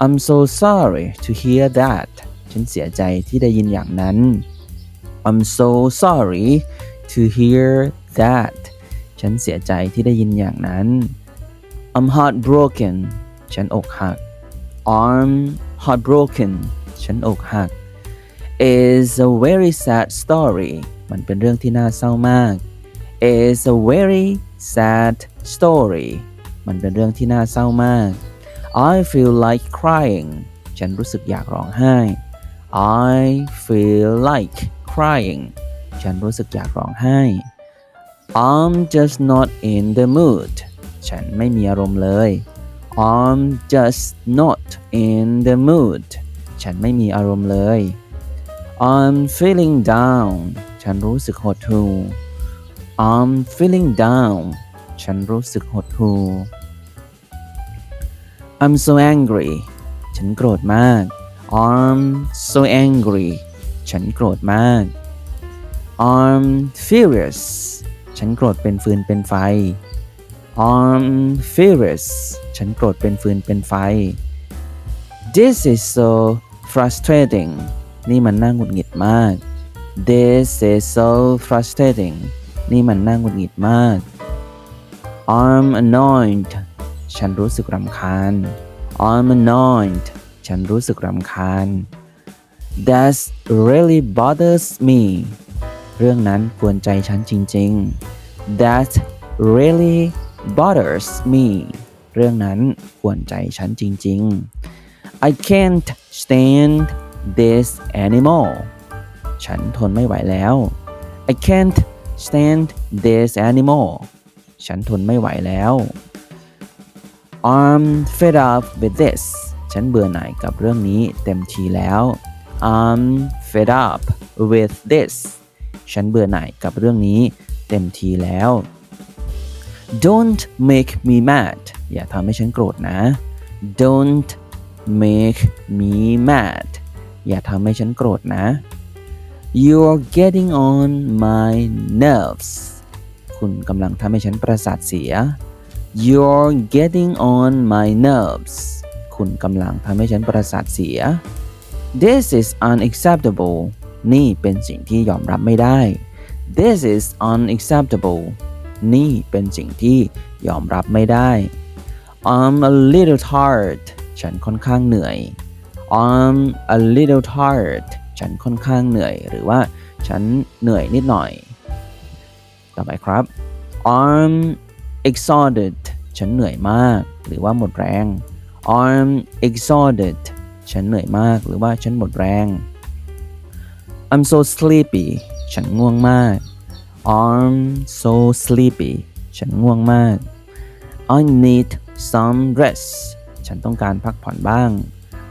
I'm so sorry to hear that ฉันเสียใจที่ได้ยินอย่างนั้น I'm so sorry to hear that ฉันเสียใจที่ได้ยินอย่างนั้น I'm heartbroken ฉันอกหัก I'm heartbroken ฉันอกหัก is a very sad story มันเป็นเรื่องที่น่าเศร้ามาก is a very sad story มันเป็นเรื่องที่น่าเศร้ามาก I feel like crying ฉันรู้สึกอยากร้องไห้ I feel like crying ฉันรู้สึกอยากร้องไห้ I'm just not in the mood ฉันไม่มีอารมณ์เลย I'm just not in the mood ฉันไม่มีอารมณ์เลย I'm feeling down ฉันรู้สึกหดหู่ I'm feeling down ฉันรู้สึกหดหู่ I'm so angry ฉันโกรธมาก I'm so angry ฉันโกรธมาก I'm furious ฉันโกรธเป็นฟืนเป็นไฟ I'm furious ฉันโกรธเป็นฟืนเป็นไฟ This is so frustrating นี่มันน่าหงุดหงิดมาก This is so frustrating นี่มันน่าหงุดหงิดมาก I'm annoyed ฉันรู้สึกรำคาญ I'm annoyed ฉันรู้สึกรำคาญ That really bothers me เรื่องนั้นกวนใจฉันจริง ๆ That really bothers me เรื่องนั้นกวนใจฉันจริง ๆ I can't stand this anymore ฉันทนไม่ไหวแล้ว I can't stand this anymore ฉันทนไม่ไหวแล้ว I'm fed up with this ฉันเบื่อหน่ายกับเรื่องนี้เต็มทีแล้ว I'm fed up with this ฉันเบื่อหน่ายกับเรื่องนี้เต็มทีแล้ว Don't make me mad อย่าทำให้ฉันโกรธนะ Don't make me mad อย่าทำให้ฉันโกรธนะ You're getting on my nerves คุณกำลังทำให้ฉันประสาทเสีย You're getting on my nerves คุณกำลังทำให้ฉันประสาทเสีย This is unacceptable นี่เป็นสิ่งที่ยอมรับไม่ได้ This is unacceptable นี่เป็นสิ่งที่ยอมรับไม่ได้ I'm a little tired ฉันค่อนข้างเหนื่อย I'm a little tired ฉันค่อนข้างเหนื่อย หรือว่าฉันเหนื่อยนิดหน่อย ต่อไปครับ I'm exhausted ฉันเหนื่อยมาก หรือว่าหมดแรง I'm exhausted ฉันเหนื่อยมาก หรือว่าฉันหมดแรง I'm so sleepy ฉันง่วงมาก I'm so sleepy ฉันง่วงมาก I need some rest ฉันต้องการพักผ่อนบ้าง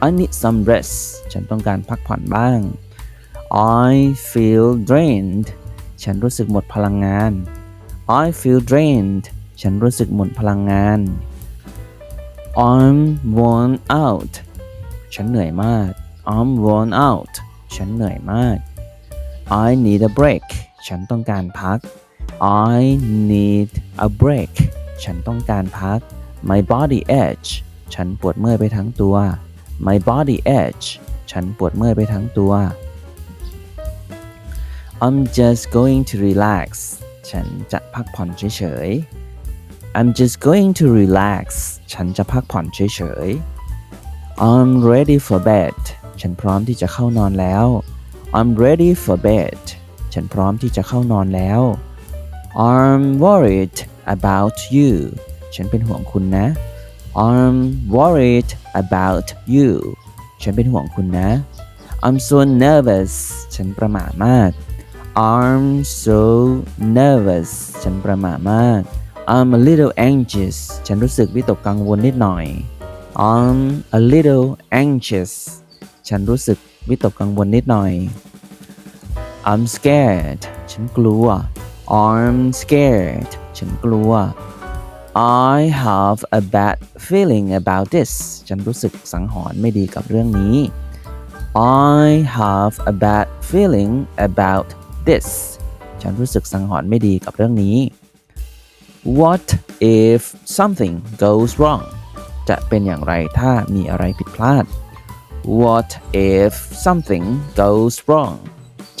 I need some rest ฉันต้องการพักผ่อนบ้าง I feel drained ฉันรู้สึกหมดพลังงาน I feel drained ฉันรู้สึกหมดพลังงาน I'm worn out ฉันเหนื่อยมาก I'm worn out ฉันเหนื่อยมาก I need a break ฉันต้องการพัก I need a break ฉันต้องการพัก My body aches ฉันปวดเมื่อยไปทั้งตัว My body aches ฉันปวดเมื่อยไปทั้งตัว I'm just going to relax ฉันจะพักผ่อนเฉยๆ I'm just going to relax ฉันจะพักผ่อนเฉยๆ I'm ready for bed ฉันพร้อมที่จะเข้านอนแล้ว I'm ready for bed ฉันพร้อมที่จะเข้านอนแล้ว I'm worried about you ฉันเป็นห่วงคุณนะ I'm worried about you ฉันเป็นห่วงคุณนะ I'm so nervous ฉันประหม่ามาก I'm so nervous ฉันประหม่ามาก I'm a little anxious ฉันรู้สึกวิตกกังวลนิดหน่อย I'm a little anxious ฉันรู้สึกวิตกกังวลนิดหน่อย I'm scared ฉันกลัว I'm scared ฉันกลัว I have a bad feeling about this ฉันรู้สึกสังหรณ์ไม่ดีกับเรื่องนี้ I have a bad feeling about this ฉันรู้สึกสังหรณ์ไม่ดีกับเรื่องนี้ What if something goes wrong จะเป็นอย่างไรถ้ามีอะไรผิดพลาด What if something goes wrong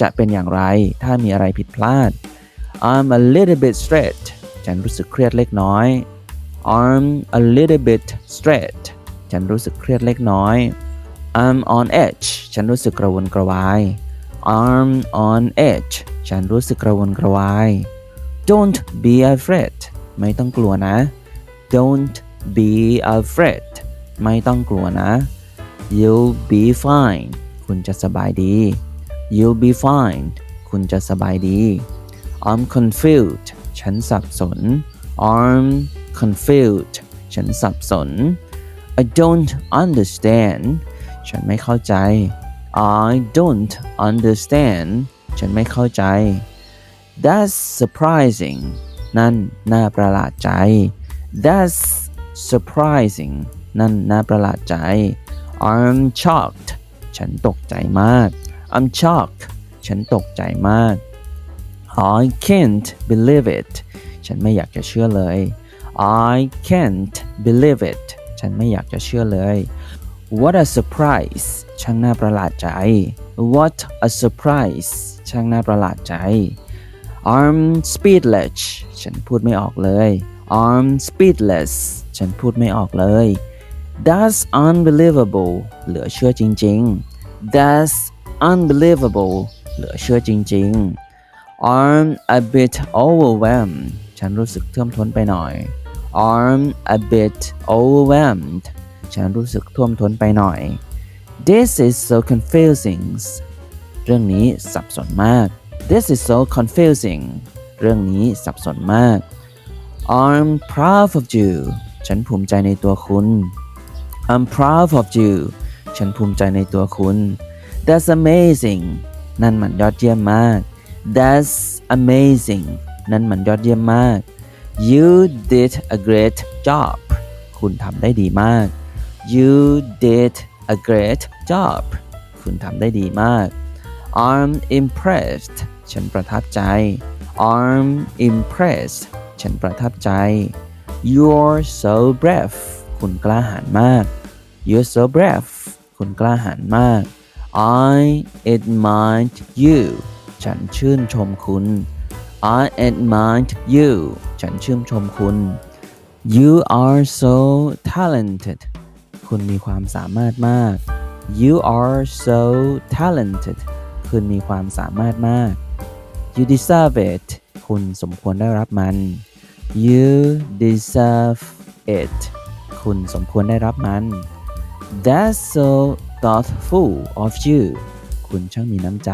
จะเป็นอย่างไรถ้ามีอะไรผิดพลาด I'm a little bit stressed ฉันรู้สึกเครียดเล็กน้อย I'm a little bit stressed ฉันรู้สึกเครียดเล็กน้อย I'm on edge ฉันรู้สึกกระวนกระวาย I'm on edge ฉันรู้สึกกระวนกระวาย Don't be afraid ไม่ต้องกลัวนะ Don't be afraid ไม่ต้องกลัวนะ You'll be fine คุณจะสบายดี You'll be fine คุณจะสบายดี I'm confused ฉันสับสน I'm confused ฉันสับสน I don't understand ฉันไม่เข้าใจ I don't understand ฉันไม่เข้าใจ That's surprising นั่นน่าประหลาดใจ That's surprising นั่นน่าประหลาดใจ I'm shocked ฉันตกใจมาก I'm shocked ฉันตกใจมาก I can't believe it ฉันไม่อยากจะเชื่อเลย I can't believe it ฉันไม่อยากจะเชื่อเลย What a surprise ช่างน่าประหลาดใจ What a surprise ช่างน่าประหลาดใจ I'm speechless ฉันพูดไม่ออกเลย I'm speechless ฉันพูดไม่ออกเลย That's unbelievable เหลือเชื่อจริง ๆ That's unbelievable เหลือเชื่อจริงๆ I'm a bit overwhelmed ฉันรู้สึกท่วมท้นไปหน่อย I'm a bit overwhelmed ฉันรู้สึกท่วมท้นไปหน่อย This is so confusing เรื่องนี้สับสนมาก This is so confusing เรื่องนี้สับสนมาก I'm proud of you ฉันภูมิใจในตัวคุณ I'm proud of you ฉันภูมิใจในตัวคุณ That's amazing นั่นมันยอดเยี่ยมมาก That's amazing นั่นมันยอดเยี่ยมมาก You did a great job คุณทำได้ดีมาก You did a great job คุณทำได้ดีมาก I'm impressed ฉันประทับใจ I'm impressed ฉันประทับใจ You're so brave คุณกล้าหาญมาก You're so brave คุณกล้าหาญมาก I admire you ฉันชื่นชมคุณ I admire you ฉันชื่นชมคุณ You are so talented คุณมีความสามารถมาก You are so talented คุณมีความสามารถมาก You deserve it คุณสมควรได้รับมัน You deserve it คุณสมควรได้รับมัน That's so thoughtful of you คุณช่างมีน้ำใจ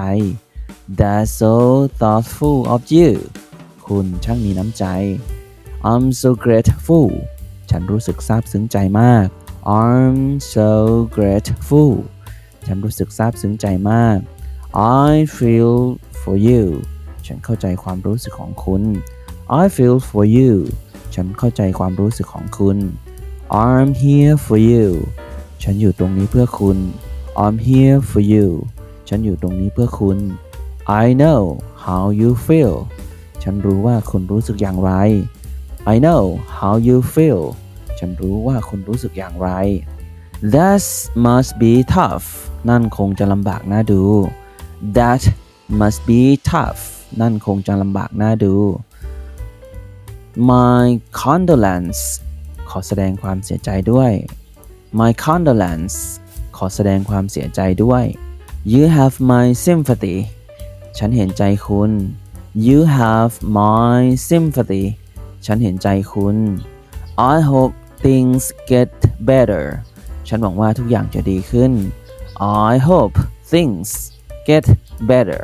That's so thoughtful of you คุณช่างมีน้ำใจ I'm so grateful ฉันรู้สึกซาบซึ้งใจมาก I'm so grateful ฉันรู้สึกซาบซึ้งใจมาก I feel for you ฉันเข้าใจความรู้สึกของคุณ I feel for you ฉันเข้าใจความรู้สึกของคุณ I'm here for you ฉันอยู่ตรงนี้เพื่อคุณ I'm here for you ฉันอยู่ตรงนี้เพื่อคุณ I know how you feel ฉันรู้ว่าคุณรู้สึกอย่างไร I know how you feel ฉันรู้ว่าคุณรู้สึกอย่างไร That must be tough นั่นคงจะลำบากน่าดู That must be tough นั่นคงจะลำบากน่าดู My condolence ขอแสดงความเสียใจด้วย My condolence ขอแสดงความเสียใจด้วย You have my sympathy ฉันเห็นใจคุณ You have my sympathy ฉันเห็นใจคุณ I hope things get better ฉันหวังว่าทุกอย่างจะดีขึ้น I hope things get better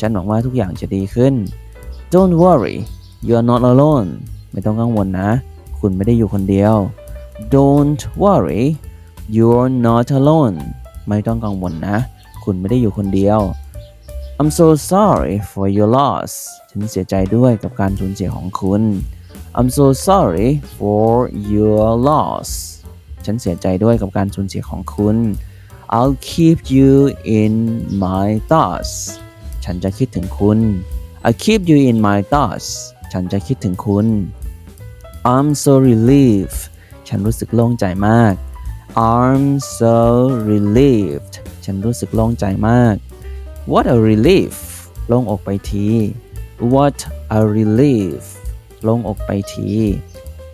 ฉันหวังว่าทุกอย่างจะดีขึ้น Don't worry you're not alone ไม่ต้องกังวลนะ คุณไม่ได้อยู่คนเดียว Don't worry you're not alone ไม่ต้องกังวลนะ คุณไม่ได้อยู่คนเดียว I'm so sorry for your loss ฉันเสียใจด้วยกับการสูญเสียของคุณ I'm so sorry for your loss ฉันเสียใจด้วยกับการสูญเสียของคุณ I'll keep you in my thoughts ฉันจะคิดถึงคุณ I keep you in my thoughts ฉันจะคิดถึงคุณ I'm so relieved ฉันรู้สึกโล่งใจมาก I'm so relieved ฉันรู้สึกโล่งใจมาก What a relief โล่งอกไปที What a relief โล่งอกไปที